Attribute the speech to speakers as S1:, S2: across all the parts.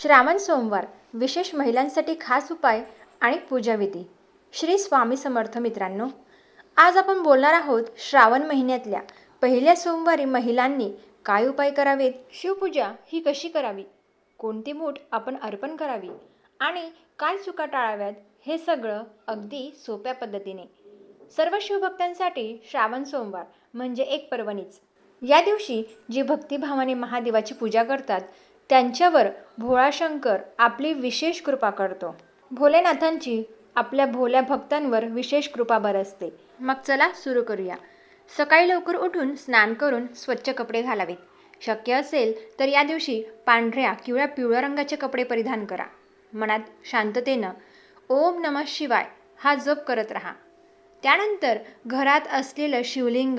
S1: श्रावण सोमवार विशेष महिलांसाठी खास उपाय आणि पूजाविधी श्री स्वामी समर्थ मित्रांनो आज आपण बोलणार आहोत श्रावण महिन्यातल्या पहिल्या सोमवारी महिलांनी काय उपाय करावेत? शिवपूजा ही कशी करावी? कोणती मूठ आपण अर्पण करावी? आणि काय चुका टाळाव्यात? हे सगळं अगदी सोप्या पद्धतीने. सर्व शिवभक्तांसाठी श्रावण सोमवार म्हणजे एक पर्वणीच. या दिवशी जी भक्तिभावाने महादेवाची पूजा करतात त्यांच्यावर भोळाशंकर आपली विशेष कृपा करतो. भोलेनाथांची आपल्या भोल्या भक्तांवर विशेष कृपा बरसते मग चला सुरू करूया. सकाळी लवकर उठून स्नान करून स्वच्छ कपडे घालावेत. शक्य असेल तर या दिवशी पांढऱ्या किंवा पिवळ्या रंगाचे कपडे परिधान करा. मनात शांततेनं ओम नमः शिवाय हा जप करत राहा. त्यानंतर घरात असलेलं शिवलिंग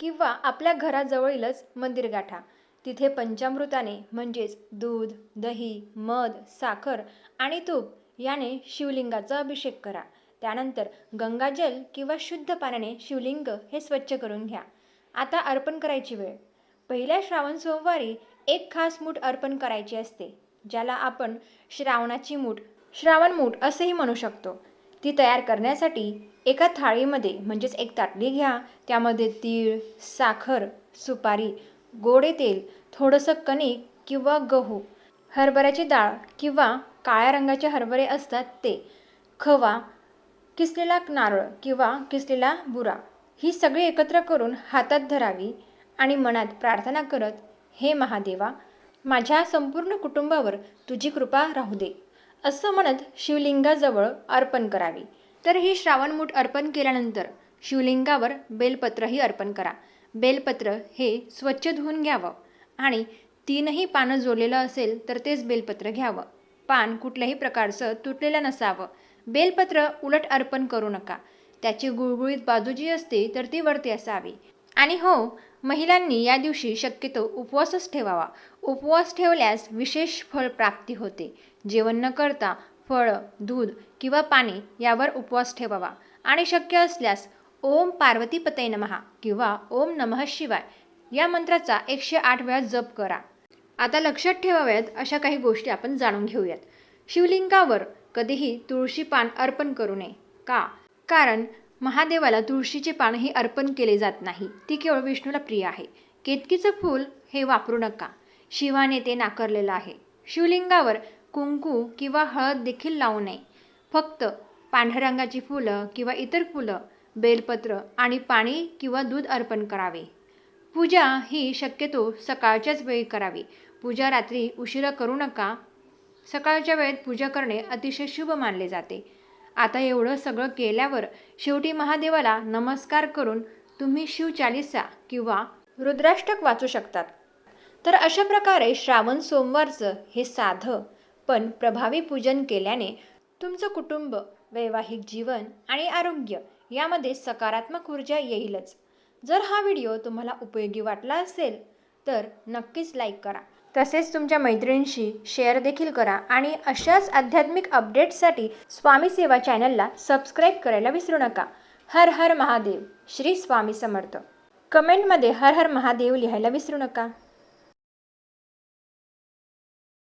S1: किंवा आपल्या घराजवळीलच मंदिर गाठा तिथे पंचामृताने म्हणजेच दूध दही मध साखर आणि तूप याने शिवलिंगाचा अभिषेक करा. त्यानंतर गंगाजल किंवा शुद्ध पाण्याने शिवलिंग हे स्वच्छ करून घ्या. आता अर्पण करायची वेळ. पहिल्या श्रावण सोमवारी एक खास मूठ अर्पण करायची असते ज्याला आपण श्रावणाची मूठ श्रावण मूठ असेही म्हणू शकतो. ती तयार करण्यासाठी एका थाळीमध्ये म्हणजेच एक ताटली घ्या. त्यामध्ये तीळ साखर सुपारी गोडे तेल थोडंसं कणिक किंवा गहू हरभऱ्याची डाळ किंवा काळ्या रंगाचे हरभरे असतात ते खवा किसलेला नारळ किंवा किसलेला बुरा ही सगळी एकत्र करून हातात धरावी आणि मनात प्रार्थना करत हे महादेवा माझ्या संपूर्ण कुटुंबावर तुझी कृपा राहू दे. असं म्हणत शिवलिंगाजवळ अर्पण करावी. तर ही श्रावणमूठ अर्पण केल्यानंतर शिवलिंगावर बेलपत्रही अर्पण करा. बेलपत्र हे स्वच्छ धुवून घ्यावं. आणि तीनही पानं जोडलेलं असेल तर तेच बेलपत्र घ्यावं. पान कुठल्याही प्रकारचं तुटलेलं नसावं. बेलपत्र उलट अर्पण करू नका. त्याची गुळगुळीत बाजू जी असते तर ती वरती असावी. आणि हो महिलांनी या दिवशी शक्यतो उपवासच ठेवावा. उपवास ठेवल्यास विशेष फळ प्राप्ती होते. जेवण न करता फळं दूध किंवा पाणी यावर उपवास ठेवावा. आणि शक्य असल्यास ओम पार्वतीपतये नमहा किंवा ओम नमः शिवाय या मंत्राचा एकशे आठ वेळा जप करा. आता लक्षात ठेवाव्यात अशा काही गोष्टी आपण जाणून घेऊयात. शिवलिंगावर कधीही तुळशी पान अर्पण करू नये. का? कारण महादेवाला तुळशीचे पान हे अर्पण केले जात नाही. ती केवळ विष्णूला प्रिय आहे. केतकीचं फूल हे वापरू नका. शिवाने ते नाकारलेलं आहे. शिवलिंगावर कुंकू किंवा हळद देखील लावू नये. फक्त पांढऱ्या रंगाची फुलं किंवा इतर फुलं बेलपत्र आणि पाणी किंवा दूध अर्पण करावे. पूजा ही शक्यतो सकाळच्याच वेळी करावी. पूजा रात्री उशिरा करू नका. सकाळच्या वेळेत पूजा करणे अतिशय शुभ मानले जाते. आता एवढं सगळं केल्यावर शेवटी महादेवाला नमस्कार करून तुम्ही शिवचालिसा किंवा रुद्राष्टक वाचू शकतात. तर अशा प्रकारे श्रावण सोमवारचं हे साधं पण प्रभावी पूजन केल्याने तुमचं कुटुंब वैवाहिक जीवन आणि आरोग्य यामध्ये सकारात्मक ऊर्जा येईलच. जर हा व्हिडिओ तुम्हाला उपयोगी वाटला असेल तर नक्कीच लाईक करा. तसेच तुमच्या मैत्रिणींशी शेअर देखील करा आणि अशाच आध्यात्मिक अपडेट्ससाठी स्वामी सेवा चॅनलला सबस्क्राईब करायला विसरू नका. हर हर महादेव. श्री स्वामी समर्थ. कमेंटमध्ये हर हर महादेव लिहायला विसरू नका.